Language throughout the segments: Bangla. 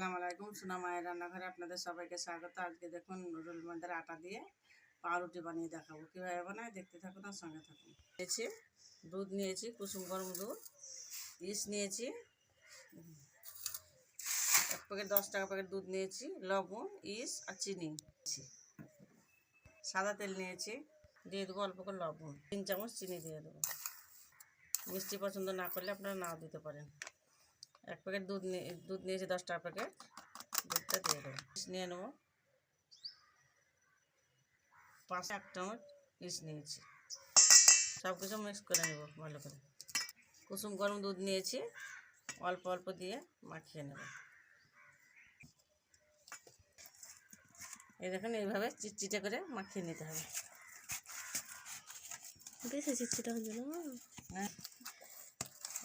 আসসালামু আলাইকুম। সোনা মায়ের রান্নাঘরে আপনাদের সবাইকে স্বাগত। আজকে দেখুন নুরুল মন্দের আটা দিয়ে পাউরুটি বানিয়ে দেখাবো। কীভাবে বানায় দেখতে থাকুন আর সঙ্গে থাকুন। নিয়েছি দুধ নিয়েছি, কুসুম গরম দুধ ইস নিয়েছি, এক প্যাকেট দশ টাকা প্যাকেট দুধ নিয়েছি, লবণ ইস আর চিনি সাদা তেল নিয়েছি, দিয়ে দেবো অল্প করে লবণ। তিন চামচ চিনি দিয়ে দেবো। মিষ্টি পছন্দ না করলে আপনারা নাও দিতে পারেন। এক প্যাকেট দুধ নিয়ে দুধ নিয়েছি দশ টাকা প্যাকেট দুধটা দিয়ে দেবো। নিয়ে নেব। পাঁচ এক চামচ ইস নিয়েছি। সব কিছু মিক্স করে নেব ভালো করে। কুসুম গরম দুধ নিয়েছি। অল্প অল্প দিয়ে মাখিয়ে নেব। এই দেখুন এইভাবে চিটচিটে করে মাখিয়ে নিতে হবে। বেশি চিটচিটা হয়ে গেল হ্যাঁ।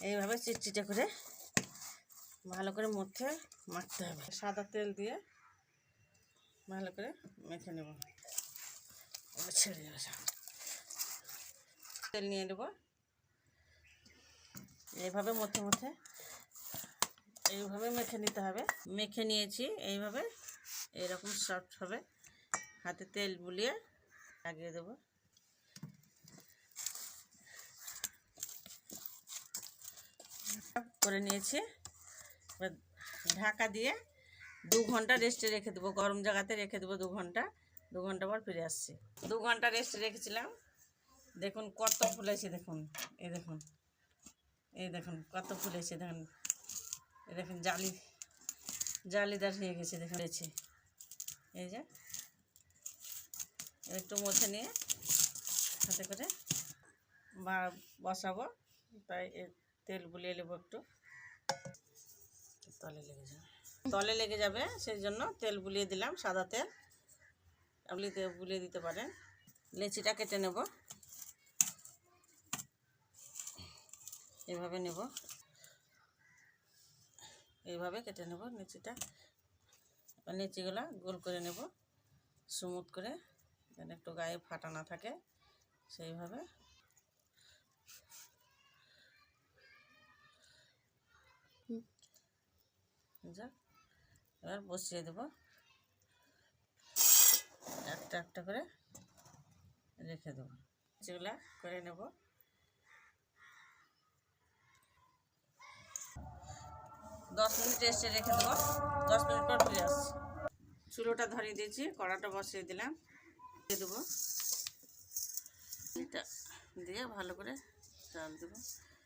এইভাবে চিটচিটে করে ভালো করে মধ্যে মাখতে হবে। সাদা তেল দিয়ে ভালো করে মেখে নেব। ছেড়ে তেল নিয়ে নেব। এইভাবে মধ্যে মধ্যে এইভাবে মেখে নিতে হবে। মেখে নিয়েছি, এইভাবে এইরকম সফট হবে। হাতে তেল বুলিয়ে লাগিয়ে দেবো। করে নিয়েছি। ঢাকা দিয়ে দু ঘণ্টা রেস্টে রেখে দেবো। গরম জায়গাতে রেখে দেবো দু ঘণ্টা। দু ঘণ্টা পর ফিরে আসছি। দু ঘণ্টা রেস্টে রেখেছিলাম। দেখুন কত ফুলেছে, দেখুন। এই দেখুন। এই দেখুন কত ফুলেছে, দেখুন। এই দেখুন জালি। জালিদার হয়ে গেছে, দেখুন। এই যে। একটু মধ্যে নিয়ে হাতে করে বা বসাবো। তাই তেল বুলিয়ে নেব একটু। তলে লেগে যাবে। তলে লেগে যাবে, সেই জন্য তেল বুলিয়ে দিলাম, সাদা তেল। আপনি তেল বুলিয়ে দিতে পারেন। লেচিটা কেটে নেব। এভাবে নেব। এইভাবে কেটে নেব নিচিটা নিচিগুলা গোল করে নেব স্মুথ করে। যেন একটু গায়ে ফাটা না থাকে, সেইভাবে এবার বসিয়ে দেব। একটা একটা করে রেখে দেবো। যেগুলা করে নেব। দশ মিনিট এসে রেখে দেবো। দশ মিনিট পর ফিরে আসছি। চুলোটা ধরিয়ে দিয়েছি, কড়াটা বসিয়ে দিলাম। দিয়ে দেবো। এটা দিয়ে ভালো করে চাল দেবো।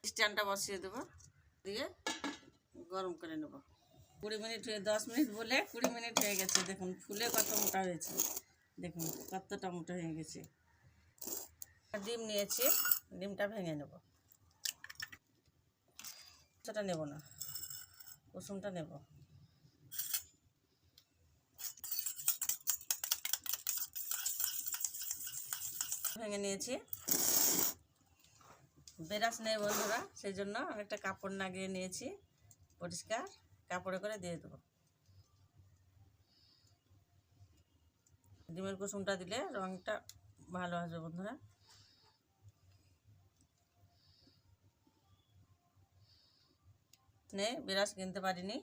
স্ট্যান্ডটা বসিয়ে দেবো। দিয়ে গরম করে নেব। কুড়ি মিনিট হয়ে দশ মিনিট বলে কুড়ি মিনিট হয়ে গেছে। দেখুন, ফুলে কত মোটা হয়েছে। দেখুন, কতটা মোটা হয়ে গেছে। ডিম নিয়েছি। ডিমটা ভেঙে নেব। সেটা নেব না। কুসুমটা নেব। ভেঙে নিয়েছি। বেরাস নেই বন্ধুরা, সেই জন্য আমি একটা কাপড় লাগিয়ে নিয়েছি। পরিষ্কার। কাপড়ে করে দিয়ে দেবো। ডিমের কুসুমটা দিলে রঙটা ভালো আসবে বন্ধুরা। নে, বিরাস কিনতে পারিনি,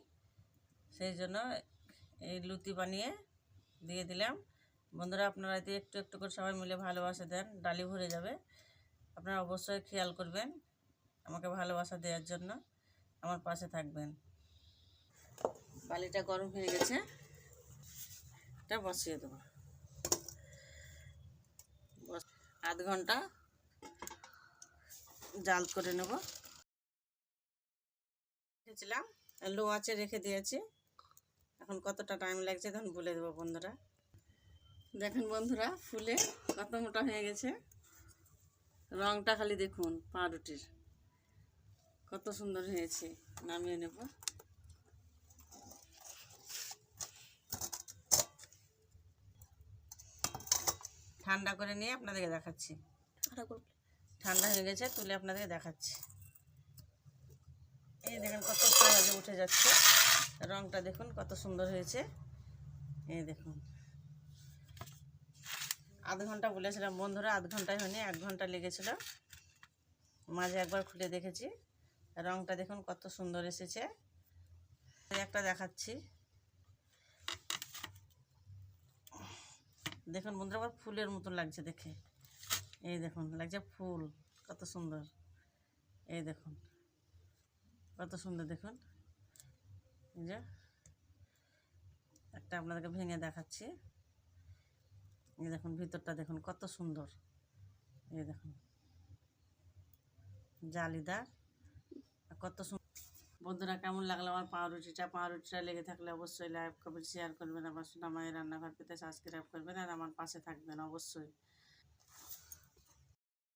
সেই জন্য এই লুতি বানিয়ে দিয়ে দিলাম। বন্ধুরা, আপনারা এতে একটু একটু করে সবাই মিলে ভালোবাসা দেন, ডালি ভরে যাবে। আপনারা অবশ্যই খেয়াল করবেন আমাকে ভালোবাসা দেওয়ার জন্য। আমার পাশে থাকবেন। বালিটা গরম হয়ে গেছে। এটা বসিয়ে দেবো। আধ ঘণ্টা জাল করে নেব। রেখেছিলাম, লো আছে রেখে দিয়েছি। এখন কতটা টাইম লাগছে তখন বলে দেবো বন্ধুরা। দেখেন বন্ধুরা, ফুলে কত মোটা হয়ে গেছে। রংটা খালি দেখুন পাউরুটির কত সুন্দর হয়েছে, নামিয়ে নেব। ঠান্ডা করে নিয়ে আপনাদেরকে দেখাচ্ছি। ঠান্ডা হয়ে গেছে তুলে আপনাদেরকে দেখাচ্ছি। এই দেখেন কত সহজে উঠে যাচ্ছে। রংটা দেখুন কত সুন্দর হয়েছে। এই দেখুন। আধ ঘণ্টা বলেছিলাম বন্ধুরা আধ ঘন্টায় হয়নি এক ঘণ্টা লেগেছিল। মাঝে একবার খুলে দেখেছি। রংটা দেখুন কত সুন্দর এসেছে। একটা দেখাচ্ছি। দেখুন বন্ধুরা, আবার ফুলের মতো লাগছে দেখে। এই দেখুন, লাগছে ফুল, কত সুন্দর। এই দেখুন, কত সুন্দর দেখুন। যে, একটা আপনাদেরকে ভেঙে দেখাচ্ছি। এই দেখুন, ভিতরটা দেখুন, কত সুন্দর। এই দেখুন, জালিদার কত সুন্দর। বন্ধুরা, কেমন লাগল আমার পাউরুটিটা? পাউরুটিটা লেগে থাকলে অবশ্যই লাইক, কমেন্ট শেয়ার করবেন। আমার সোনামায়ের রান্নাঘর পেতে সাবস্ক্রাইব করবেন আর আমার পাশে থাকবেন অবশ্যই।